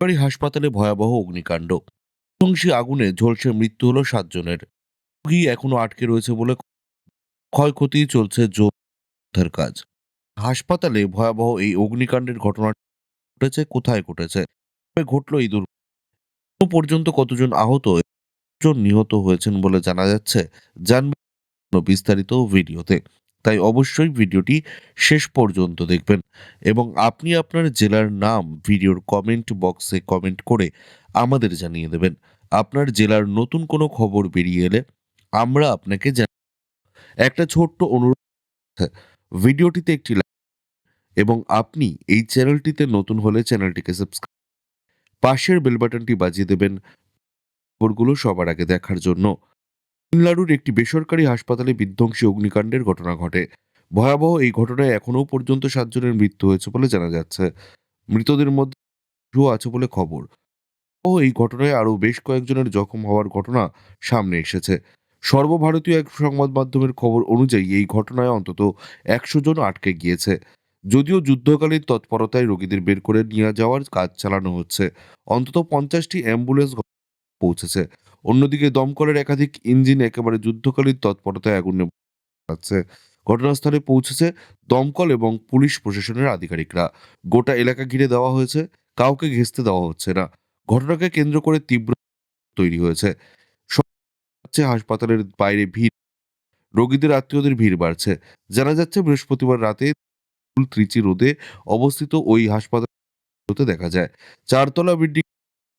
সরকারি হাসপাতালে ভয়াবহ অগ্নিকাণ্ড। ধ্বংসী আগুনে ঝলসে মৃত্যু হলো সাতজনের। রোগী এখনও আটকে রয়েছে বলে ক্ষয়ক্ষতি চলছে জোরদার কাজ। হাসপাতালে ভয়াবহ এই অগ্নিকাণ্ডের ঘটনা ঘটেছে, কোথায় ঘটেছে? ঘটলো এই দুর্ঘটনা পর্যন্ত কতজন আহত কতজন নিহত হয়েছেন বলে জানা যাচ্ছে। জানবেন বিস্তারিত ভিডিওতে। তাই অবশ্যই ভিডিওটি শেষ পর্যন্ত দেখবেন। এবং আপনি আপনার জেলার নাম ভিডিওর কমেন্ট বক্সে কমেন্ট করে আমাদের জানিয়ে দেবেন। আপনার জেলার নতুন কোনো খবর বেরিয়ে এলে আমরা আপনাকে জানাব একটা ছোট্ট অনুরোধ, ভিডিওটিতে একটি এবং আপনি এই চ্যানেলটিতে নতুন হলে চ্যানেলটিকে সাবস্ক্রাইব পাশের বেল বাটনটি বাজিয়ে দেবেন খবরগুলো সবার আগে দেখার জন্য। তামিলনাড়ুর একটি বেসরকারি হাসপাতালে বিধ্বংসী অগ্নিকাণ্ডের ঘটনা ঘটে। ভয়াবহ এই ঘটনায় এখনও পর্যন্ত সাতজনের মৃত্যু হয়েছে বলে জানা যাচ্ছে। মৃতদের মধ্যে আছে বলে খবর। ও এই ঘটনায় আরও বেশ কয়েকজনের জখম হওয়ার ঘটনা সামনে এসেছে। সর্বভারতীয় এক সংবাদ মাধ্যমের খবর অনুযায়ী এই ঘটনায় অন্তত একশো জন আটকে গিয়েছে। যদিও যুদ্ধকালীন তৎপরতায় রোগীদের বের করে নিয়ে যাওয়ার কাজ চালানো হচ্ছে। অন্তত পঞ্চাশটি অ্যাম্বুলেন্স পৌঁছেছে। অন্যদিকে দমকলের একাধিক ইঞ্জিন একেবারে যুদ্ধকালীন তৎপরতায় আগুন নেভাচ্ছে ঘটনাস্থলে পৌঁছেছে দমকল এবং পুলিশ প্রশাসনের আধিকারিকরা। গোটা এলাকা ঘিরে দেওয়া হয়েছে, কাউকে ঘেঁচতে দেওয়া হচ্ছে না। ঘটনাকে কেন্দ্র করে তীব্র তৈরি হয়েছে। হাসপাতালের বাইরে ভিড়, রোগীদের আত্মীয়দের ভিড় বাড়ছে। জানা যাচ্ছে, বৃহস্পতিবার রাতে ত্রিচি রোদে অবস্থিত ওই হাসপাতাল দেখা যায়। চারতলা বিল্ডিং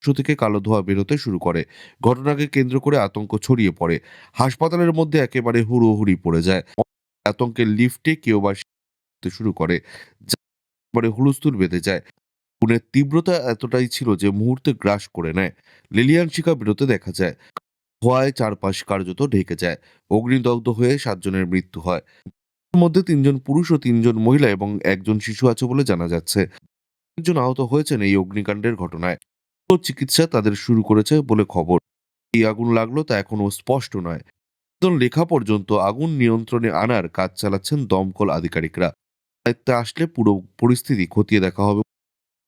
থেকে কালো ধোঁয়া বেরোতে শুরু করে। ঘটনাকে কেন্দ্র করে আতঙ্ক ছড়িয়ে পড়ে। হাসপাতালের মধ্যে একেবারে হুড়োহুড়ি পড়ে যায়। আতঙ্কের লিফটে কেউ বা শুরু করে একেবারে হুলস্থুল বেঁধে যায়। আগুনের তীব্রতা এতটাই ছিল যে মুহূর্তে গ্রাস করে নেয়। লিলিয়ান শিকা বেরোতে দেখা যায়, ধোঁয়ায় চারপাশ কার্যত ঢেকে যায়। অগ্নিদগ্ধ হয়ে সাতজনের মৃত্যু হয়। মধ্যে তিনজন পুরুষ ও তিনজন মহিলা এবং একজন শিশু আছে বলে জানা যাচ্ছে। একজন আহত হয়েছেন এই অগ্নিকাণ্ডের ঘটনায়। চিকিৎসা তাদের শুরু করেছে বলে খবর। এই আগুন লাগল তা এখনও স্পষ্ট নয়। লেখা পর্যন্ত আগুন নিয়ন্ত্রণে আনার কাজ চালাচ্ছেন দমকল আধিকারিকরা। দায়িত্বে আসলে পুরো পরিস্থিতি খতিয়ে দেখা হবে।